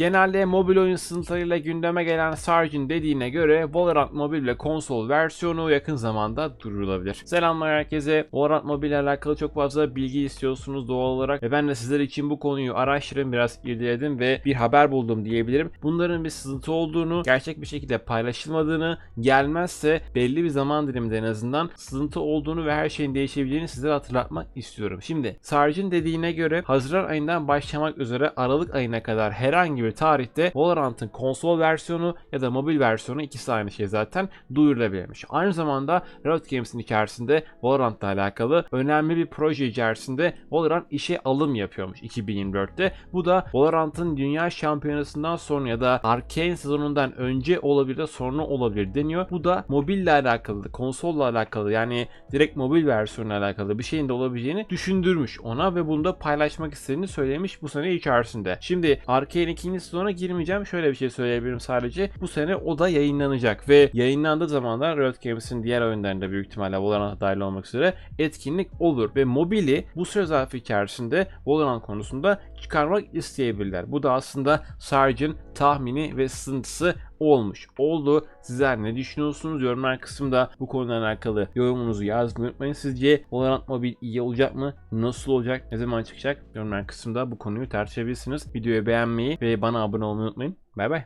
Genelde mobil oyun sızıntılarıyla gündeme gelen Sargin dediğine göre Valorant mobil ve konsol versiyonu yakın zamanda duyurulabilir. Selamlar herkese. Valorant mobil ile alakalı çok fazla bilgi istiyorsunuz doğal olarak ve ben de sizler için bu konuyu araştırdım biraz irdeledim ve bir haber buldum diyebilirim. Bunların bir sızıntı olduğunu, gerçek bir şekilde paylaşılmadığını, gelmezse belli bir zaman diliminde en azından sızıntı olduğunu ve her şeyin değişebileceğini sizlere hatırlatmak istiyorum. Şimdi Sargin dediğine göre Haziran ayından başlamak üzere Aralık ayına kadar herhangi bir tarihte Valorant'ın konsol versiyonu ya da mobil versiyonu ikisi aynı şey zaten duyurulabilirmiş. Aynı zamanda Riot Games'in içerisinde Valorant'la alakalı önemli bir proje içerisinde Valorant işe alım yapıyormuş 2024'te. Bu da Valorant'ın dünya şampiyonasından sonra ya da Arcane sezonundan önce olabilir de sonra olabilir deniyor. Bu da mobille alakalı, konsolla alakalı yani direkt mobil versiyonla alakalı bir şeyin de olabileceğini düşündürmüş ona ve bunu da paylaşmak istediğini söylemiş bu sene içerisinde. Şimdi Arcane ikinci sezona girmeyeceğim. Şöyle bir şey söyleyebilirim sadece. Bu sene o da yayınlanacak ve yayınlandığı zaman da Riot Games'in diğer oyunlarında büyük ihtimalle Valorant'a dahil olmak üzere etkinlik olur ve mobili bu süre zarfı içerisinde Valorant konusunda çıkarmak isteyebilirler. Bu da aslında Sarge'ın tahmini ve sızıntısı olmuş. Oldu. Sizler ne düşünüyorsunuz? Yorumlar kısmında bu konuyla alakalı yorumunuzu yazmayı unutmayın. Sizce Valorant Mobil iyi olacak mı? Nasıl olacak? Ne zaman çıkacak? Yorumlar kısmında bu konuyu tartışabilirsiniz. Videoyu beğenmeyi ve bana abone olmayı unutmayın. Bay bay.